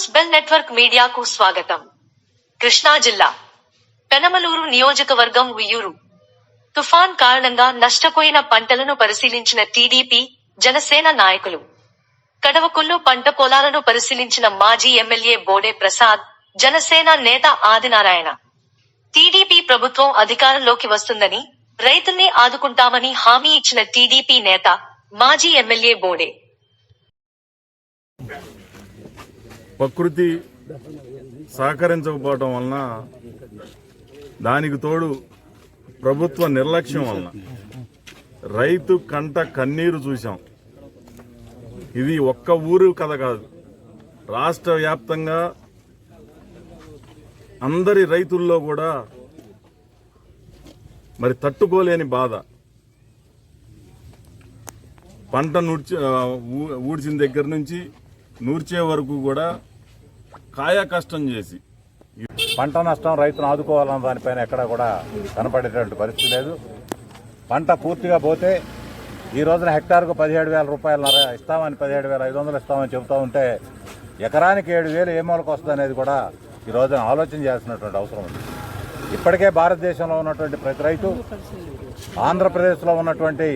News bell network మీడియాకు స్వాగతం. కృష్ణా జిల్లా పెనమలూరు నియోజకవర్గం ఉయ్యూరు. తుఫాన్ కారణంగా నష్టపోయిన పంటలను పరిశీలించిన టీడీపీ జనసేన నాయకులు. కడవకుల్లు పంట పొలాలను పరిశీలించిన మాజీ ఎమ్మెల్యే బోడే ప్రసాద్ జనసేన నేత ఆదినారాయణ. టీడీపీ ప్రభుత్వం అధికారంలోకి వస్తుందని రైతుల్ని ఆదుకుంటామని హామీ ఇచ్చిన టీడీపీ నేత మాజీ ఎమ్మెల్యే బోడే. ప్రకృతి సహకరించకపోవటం వలన దానికి తోడు ప్రభుత్వ నిర్లక్ష్యం వలన రైతు కంట కన్నీరు చూశాం. ఇది ఒక్క ఊరు కథ కాదు. రాష్ట్ర వ్యాప్తంగా అందరి రైతుల్లో కూడా మరి తట్టుకోలేని బాధ. పంట నూర్చి ఊడ్చిన దగ్గర నుంచి నూర్చే వరకు కూడా కాయ కష్టం చేసి. పంట నష్టం రైతును ఆదుకోవాలన్న దానిపైన ఎక్కడా కూడా కనపడేటువంటి పరిస్థితి లేదు. పంట పూర్తిగా పోతే ఈ రోజున హెక్టార్కు పదిహేడు వేల రూపాయలన్నర ఇస్తామని పదిహేడు వేల ఐదు వందలు ఇస్తామని చెబుతూ ఉంటే ఎకరానికి ఏడు వేలు ఏ మూలకు వస్తుంది అనేది కూడా ఈ రోజున ఆలోచన చేయాల్సినటువంటి అవసరం ఉంది. ఇప్పటికే భారతదేశంలో ఉన్నటువంటి ప్రతి రైతు ఆంధ్రప్రదేశ్లో ఉన్నటువంటి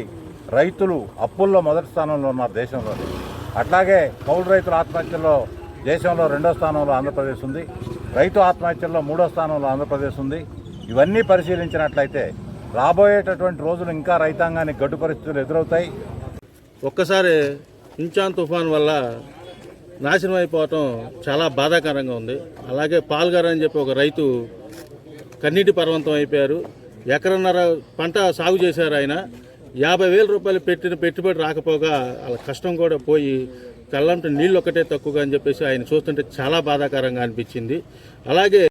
రైతులు అప్పుల్లో మొదటి స్థానంలో ఉన్నారు దేశంలో అట్లాగే కౌలు రైతుల ఆత్మహత్యల్లో దేశంలో రెండో స్థానంలో ఆంధ్రప్రదేశ్ ఉంది. రైతు ఆత్మహత్యల్లో మూడో స్థానంలో ఆంధ్రప్రదేశ్ ఉంది. ఇవన్నీ పరిశీలించినట్లయితే రాబోయేటటువంటి రోజులు ఇంకా రైతాంగానికి గడ్డు పరిస్థితులు ఎదురవుతాయి. ఒక్కసారి ఇంచాన్ తుఫాన్ వల్ల నాశనం అయిపోవటం చాలా బాధాకరంగా ఉంది. అలాగే పాల్గారు అని చెప్పి ఒక రైతు కన్నీటి పర్వంతం అయిపోయారు. ఎకరన్నర పంట సాగు చేశారు ఆయన. యాభై వేల రూపాయలు పెట్టిన పెట్టుబడి రాకపోగా వాళ్ళ కష్టం కూడా పోయి కళ్ళంటే నీళ్ళు ఒకటే తక్కువగా అని చెప్పేసి ఆయన చూస్తుంటే చాలా బాధాకరంగా అనిపించింది. అలాగే